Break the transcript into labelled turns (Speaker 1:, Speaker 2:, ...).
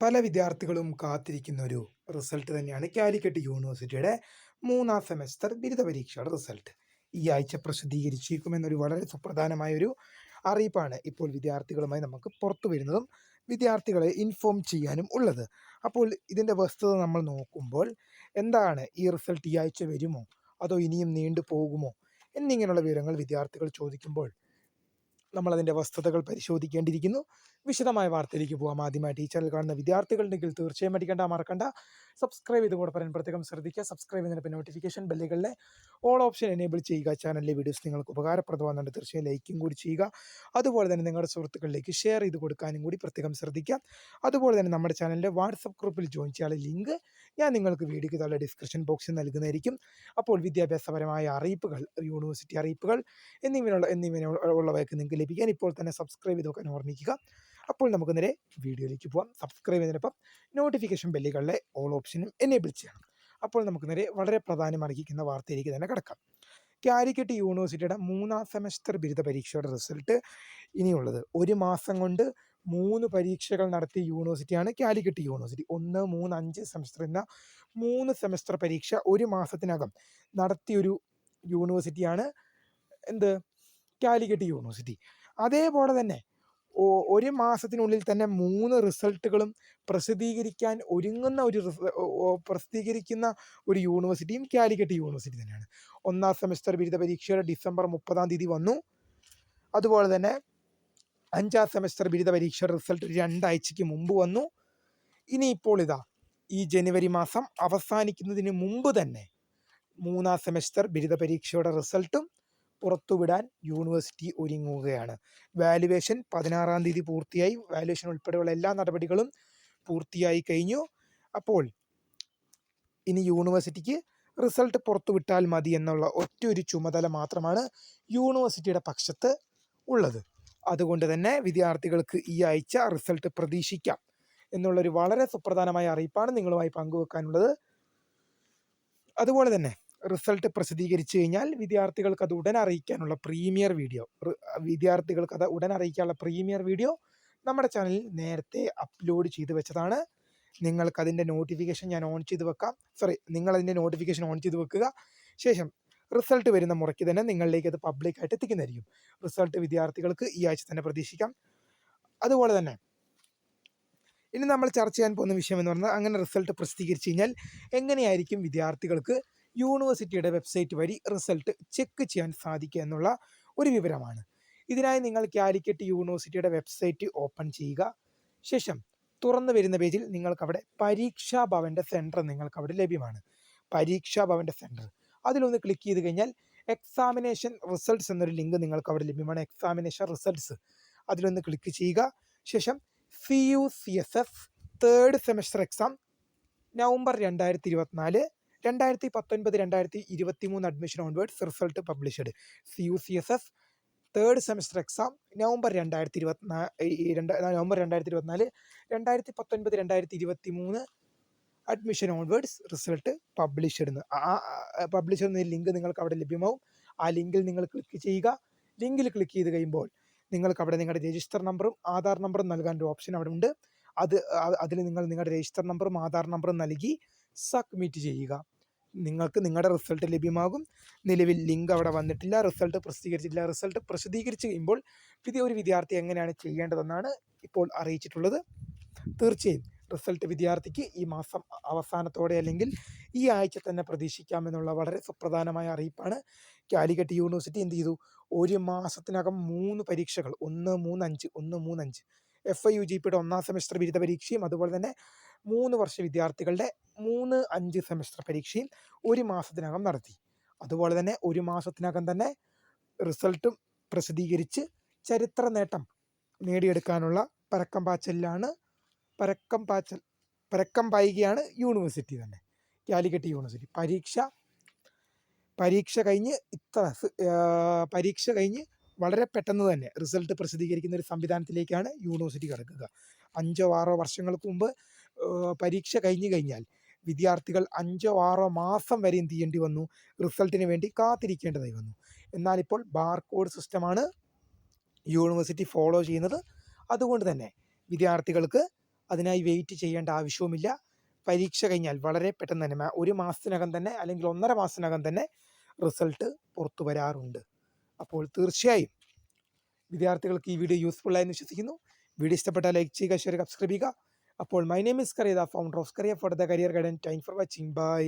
Speaker 1: പല വിദ്യാർത്ഥികളും കാത്തിരിക്കുന്ന ഒരു റിസൾട്ട് തന്നെയാണ് കാലിക്കറ്റ് യൂണിവേഴ്സിറ്റിയുടെ മൂന്നാം സെമസ്റ്റർ ബിരുദ പരീക്ഷയുടെ റിസൾട്ട് ഈ ആഴ്ച പ്രസിദ്ധീകരിച്ചിരിക്കുമെന്നൊരു വളരെ സുപ്രധാനമായ ഒരു അറിയിപ്പാണ് ഇപ്പോൾ വിദ്യാർത്ഥികളുമായി നമുക്ക് പുറത്തു വരുന്നതും വിദ്യാർത്ഥികളെ ഇൻഫോം ചെയ്യാനും ഉള്ളത്. അപ്പോൾ ഇതിന്റെ വസ്തുത നമ്മൾ നോക്കുമ്പോൾ എന്താണ് ഈ റിസൾട്ട് ഈ ആഴ്ച വരുമോ? അതോ ഇനിയും നീണ്ടു പോകുമോ എന്നിങ്ങനെയുള്ള വിവരങ്ങൾ വിദ്യാർത്ഥികൾ ചോദിക്കുമ്പോൾ നമ്മളതിന്റെ വസ്തുതകൾ പരിശോധിക്കേണ്ടിയിരിക്കുന്നു. വിശദമായ വാർത്തയിലേക്ക് പോകാം ആദ്യമായിട്ട് ഈ ചാനൽ കാണുന്ന വിദ്യാർത്ഥികളുണ്ടെങ്കിൽ തീർച്ചയായും അടിക്കേണ്ട മറക്കണ്ട. സബ്സ്ക്രൈബ് ചെയ്ത് കൂടെ പറയാൻ പ്രത്യേകം ശ്രദ്ധിക്കുക സബ്സ്ക്രൈബ് ചെയ്യുന്നതിന് നോട്ടിഫിക്കേഷൻ ബെല്ലുകളിലെ ഓൾ ഓപ്ഷൻ എനേബിൾ ചെയ്യുക ചാനലിലെ വീഡിയോസ് നിങ്ങൾക്ക് ഉപകാരപ്രദമാകുന്നുണ്ട്. തീർച്ചയായും ലൈക്കും കൂടി ചെയ്യുക. അതുപോലെ തന്നെ നിങ്ങളുടെ സുഹൃത്തുക്കളിലേക്ക് ഷെയർ ചെയ്ത് കൊടുക്കാനും കൂടി പ്രത്യേകം ശ്രദ്ധിക്കുക. അതുപോലെ തന്നെ നമ്മുടെ ചാനലിന്റെ വാട്സപ്പ് ഗ്രൂപ്പിൽ ജോയിൻ ചെയ്യാനുള്ള ലിങ്ക് ഞാൻ നിങ്ങൾക്ക് വീഡിയോയ്ക്ക് താഴെ ഡിസ്ക്രിപ്ഷൻ ബോക്സിൽ നൽകുന്നതായിരിക്കും. അപ്പോൾ വിദ്യാഭ്യാസപരമായ അറിയിപ്പുകൾ യൂണിവേഴ്സിറ്റി അറിയിപ്പുകൾ എന്നിവയുള്ള ഉള്ളവയൊക്കെ നിങ്ങൾക്ക് ലഭിക്കാൻ ഇപ്പോൾ തന്നെ സബ്സ്ക്രൈബ് ചെയ്ത് നോക്കാൻ ഓർമ്മിക്കുക. അപ്പോൾ നമുക്ക് നേരെ വീഡിയോയിലേക്ക് പോകാം സബ്സ്ക്രൈബ് ചെയ്തതിനൊപ്പം നോട്ടിഫിക്കേഷൻ ബെല്ലുകളിലെ ഓൾ ഓപ്ഷനും എനേബിൾ ചെയ്യണം. അപ്പോൾ നമുക്ക് നേരെ വളരെ പ്രാധാന്യം അർഹിക്കുന്ന വാർത്തയിലേക്ക് തന്നെ കിടക്കാം. കാലിക്കറ്റ് യൂണിവേഴ്സിറ്റിയുടെ മൂന്നാം സെമസ്റ്റർ ബിരുദ പരീക്ഷയുടെ റിസൾട്ട് ഇനിയുള്ളത്. ഒരു മാസം കൊണ്ട് മൂന്ന് പരീക്ഷകൾ നടത്തിയ യൂണിവേഴ്സിറ്റിയാണ് കാലിക്കറ്റ് യൂണിവേഴ്സിറ്റി ഒന്ന് മൂന്ന് അഞ്ച് സെമസ്റ്റർ എന്ന മൂന്ന് സെമസ്റ്റർ പരീക്ഷ ഒരു മാസത്തിനകം നടത്തിയൊരു യൂണിവേഴ്സിറ്റിയാണ് എന്ത്? കാലിക്കറ്റ് യൂണിവേഴ്സിറ്റി അതേപോലെ തന്നെ ഒരു മാസത്തിനുള്ളിൽ തന്നെ മൂന്ന് റിസൾട്ടുകളും പ്രസിദ്ധീകരിക്കാൻ ഒരുങ്ങുന്ന ഒരു പ്രസിദ്ധീകരിക്കുന്ന ഒരു യൂണിവേഴ്സിറ്റിയും കാലിക്കറ്റ് യൂണിവേഴ്സിറ്റി തന്നെയാണ്. ഒന്നാം സെമസ്റ്റർ ബിരുദ പരീക്ഷയുടെ ഡിസംബർ മുപ്പതാം തീയതി വന്നു. അതുപോലെ തന്നെ അഞ്ചാം സെമസ്റ്റർ ബിരുദ പരീക്ഷയുടെ റിസൾട്ട് രണ്ടാഴ്ചയ്ക്ക് മുമ്പ് വന്നു. ഇനിയിപ്പോൾ ഇതാ ഈ ജനുവരി മാസം അവസാനിക്കുന്നതിന് മുമ്പ് തന്നെ മൂന്നാം സെമസ്റ്റർ ബിരുദ പരീക്ഷയുടെ റിസൾട്ടും പുറത്തുവിടാൻ യൂണിവേഴ്സിറ്റി ഒരുങ്ങുകയാണ്. വാലുവേഷൻ പതിനാറാം തീയതി പൂർത്തിയായി. വാലുവേഷൻ ഉൾപ്പെടെയുള്ള എല്ലാ നടപടികളും പൂർത്തിയായി കഴിഞ്ഞു. അപ്പോൾ ഇനി യൂണിവേഴ്സിറ്റിക്ക് റിസൾട്ട് പുറത്തുവിട്ടാൽ മതി എന്നുള്ള ഒറ്റ ഒരു ചുമതല മാത്രമാണ് യൂണിവേഴ്സിറ്റിയുടെ പക്ഷത്ത് ഉള്ളത്. അതുകൊണ്ട് തന്നെ വിദ്യാർത്ഥികൾക്ക് ഈ ആഴ്ച റിസൾട്ട് പ്രതീക്ഷിക്കാം എന്നുള്ളൊരു വളരെ സുപ്രധാനമായ അറിയിപ്പാണ് നിങ്ങളുമായി പങ്കുവെക്കാനുള്ളത്. അതുപോലെ തന്നെ റിസൾട്ട് പ്രസിദ്ധീകരിച്ചു കഴിഞ്ഞാൽ വിദ്യാർത്ഥികൾക്ക് അത് ഉടൻ അറിയിക്കാനുള്ള പ്രീമിയർ വീഡിയോ. വിദ്യാർത്ഥികൾക്ക് അത് ഉടൻ അറിയിക്കാനുള്ള പ്രീമിയർ വീഡിയോ നമ്മുടെ ചാനലിൽ നേരത്തെ അപ്ലോഡ് ചെയ്തു വെച്ചതാണ്. നിങ്ങൾക്ക് അതിന്റെ നോട്ടിഫിക്കേഷൻ ഞാൻ ഓൺ ചെയ്ത് വെക്കാം. സോറി നിങ്ങൾ അതിന്റെ നോട്ടിഫിക്കേഷൻ ഓൺ ചെയ്ത് വെക്കുക. ശേഷം റിസൾട്ട് വരുന്ന മുറയ്ക്ക് തന്നെ നിങ്ങളിലേക്ക് അത് പബ്ലിക്കായിട്ട് എത്തിക്കുന്നതായിരിക്കും. റിസൾട്ട് വിദ്യാർത്ഥികൾക്ക് ഈ ആഴ്ച തന്നെ പ്രതീക്ഷിക്കാം. അതുപോലെ തന്നെ ഇനി നമ്മൾ ചർച്ച ചെയ്യാൻ പോകുന്ന വിഷയം എന്ന് പറഞ്ഞാൽ അങ്ങനെ റിസൾട്ട് പ്രസിദ്ധീകരിച്ചു കഴിഞ്ഞാൽ എങ്ങനെയായിരിക്കും വിദ്യാർത്ഥികൾക്ക് യൂണിവേഴ്സിറ്റിയുടെ വെബ്സൈറ്റ് വഴി റിസൾട്ട് ചെക്ക് ചെയ്യാൻ സാധിക്കുക എന്നുള്ള ഒരു വിവരമാണ്. ഇതിനായി നിങ്ങൾ കാലിക്കറ്റ് യൂണിവേഴ്സിറ്റിയുടെ വെബ്സൈറ്റ് ഓപ്പൺ ചെയ്യുക. ശേഷം തുറന്നു വരുന്ന പേജിൽ നിങ്ങൾക്ക് അവിടെ പരീക്ഷാ ഭവന്റെ സെന്റർ നിങ്ങൾക്ക് അവിടെ ലഭ്യമാണ്. പരീക്ഷാ ഭവന്റെ സെന്റർ അതിലൊന്ന് ക്ലിക്ക് ചെയ്ത് കഴിഞ്ഞാൽ എക്സാമിനേഷൻ റിസൾട്ട്സ് എന്നൊരു ലിങ്ക് നിങ്ങൾക്ക് അവിടെ ലഭ്യമാണ്. Examination results. അതിലൊന്ന് ക്ലിക്ക് ചെയ്യുക. ശേഷം C U C S F third semester exam November രണ്ടായിരത്തി ഇരുപത്തിനാല് രണ്ടായിരത്തി പത്തൊൻപത് രണ്ടായിരത്തി ഇരുപത്തി മൂന്ന് admission onwards result published C U C S F third semester exam November രണ്ടായിരത്തി ഇരുപത്തിനാ നവംബർ രണ്ടായിരത്തി ഇരുപത്തിനാല് രണ്ടായിരത്തി പത്തൊൻപത് രണ്ടായിരത്തി ഇരുപത്തി മൂന്ന് അഡ്മിഷൻ ഓൺവേർഡ്സ് റിസൾട്ട് പബ്ലിഷ്ഡ് ആ പബ്ലിഷ് ചെയ്യുന്ന ലിങ്ക് നിങ്ങൾക്ക് അവിടെ ലഭ്യമാവും. ആ ലിങ്കിൽ നിങ്ങൾ ക്ലിക്ക് ചെയ്യുക. ലിങ്കിൽ ക്ലിക്ക് ചെയ്ത് കഴിയുമ്പോൾ നിങ്ങൾക്ക് അവിടെ നിങ്ങളുടെ രജിസ്റ്റർ നമ്പറും ആധാർ നമ്പറും നൽകാൻ ഒരു ഓപ്ഷൻ അവിടെ ഉണ്ട്. അത് അതിൽ നിങ്ങൾ നിങ്ങളുടെ രജിസ്റ്റർ നമ്പറും ആധാർ നമ്പറും നൽകി സബ്മിറ്റ് ചെയ്യുക. നിങ്ങൾക്ക് നിങ്ങളുടെ റിസൾട്ട് ലഭ്യമാകും. നിലവിൽ ലിങ്ക് അവിടെ വന്നിട്ടില്ല. റിസൾട്ട് പ്രസിദ്ധീകരിച്ചിട്ടില്ല. റിസൾട്ട് പ്രസിദ്ധീകരിച്ച് കഴിയുമ്പോൾ ഒരു വിദ്യാർത്ഥി എങ്ങനെയാണ് ചെയ്യേണ്ടതെന്നാണ് ഇപ്പോൾ അറിയിച്ചിട്ടുള്ളത്. തീർച്ചയായും റിസൾട്ട് വിദ്യാർത്ഥിക്ക് ഈ മാസം അവസാനത്തോടെ അല്ലെങ്കിൽ ഈ ആഴ്ച തന്നെ പ്രതീക്ഷിക്കാമെന്നുള്ള വളരെ സുപ്രധാനമായ അറിയിപ്പാണ്. കാലിക്കറ്റ് യൂണിവേഴ്സിറ്റി എന്ത് ചെയ്തു? ഒരു മാസത്തിനകം മൂന്ന് പരീക്ഷകൾ. ഒന്ന് മൂന്ന് അഞ്ച് ഒന്ന് മൂന്ന് അഞ്ച്. എഫ് ഐ യു ജി പിയുടെ ഒന്നാം സെമസ്റ്റർ ബിരുദ പരീക്ഷയും അതുപോലെ തന്നെ മൂന്ന് വർഷ വിദ്യാർത്ഥികളുടെ മൂന്ന് അഞ്ച് സെമസ്റ്റർ പരീക്ഷയും ഒരു മാസത്തിനകം നടത്തി. അതുപോലെ തന്നെ ഒരു മാസത്തിനകം തന്നെ റിസൾട്ടും പ്രസിദ്ധീകരിച്ച് ചരിത്ര നേട്ടം നേടിയെടുക്കാനുള്ള പരക്കം പാച്ചലിലാണ് പരക്കം പാച്ചൽ പരക്കം പായുകയാണ് യൂണിവേഴ്സിറ്റി തന്നെ കാലിക്കറ്റ് യൂണിവേഴ്സിറ്റി. പരീക്ഷ പരീക്ഷ കഴിഞ്ഞ് ഇത്ര പരീക്ഷ കഴിഞ്ഞ് വളരെ പെട്ടെന്ന് തന്നെ റിസൾട്ട് പ്രസിദ്ധീകരിക്കുന്ന ഒരു സംവിധാനത്തിലേക്കാണ് യൂണിവേഴ്സിറ്റി കിടക്കുക. അഞ്ചോ ആറോ വർഷങ്ങൾക്ക് മുമ്പ് പരീക്ഷ കഴിഞ്ഞു കഴിഞ്ഞാൽ വിദ്യാർത്ഥികൾ അഞ്ചോ ആറോ മാസം വരെ എന്ത് ചെയ്യേണ്ടി വന്നു? റിസൾട്ടിന് വേണ്ടി കാത്തിരിക്കേണ്ടതായി വന്നു. എന്നാൽ ഇപ്പോൾ ബാർകോഡ് സിസ്റ്റമാണ് യൂണിവേഴ്സിറ്റി ഫോളോ ചെയ്യുന്നത്. അതുകൊണ്ട് തന്നെ വിദ്യാർത്ഥികൾക്ക് അതിനായി വെയിറ്റ് ചെയ്യേണ്ട ആവശ്യവുമില്ല. പരീക്ഷ കഴിഞ്ഞാൽ വളരെ പെട്ടെന്ന് തന്നെ ഒരു മാസത്തിനകം തന്നെ അല്ലെങ്കിൽ ഒന്നര മാസത്തിനകം തന്നെ റിസൾട്ട് പുറത്തു വരാറുണ്ട്. അപ്പോൾ തീർച്ചയായും വിദ്യാർത്ഥികൾക്ക് ഈ വീഡിയോ യൂസ്ഫുൾ ആയെന്ന് വിശ്വസിക്കുന്നു. വീഡിയോ ഇഷ്ടപ്പെട്ടാൽ ലൈക്ക് ചെയ്യുക ഷെയർ സബ്സ്ക്രൈബ് ചെയ്യുക. അപ്പോൾ my name is Kariya founder of Kariya for the career guidance time for watching bye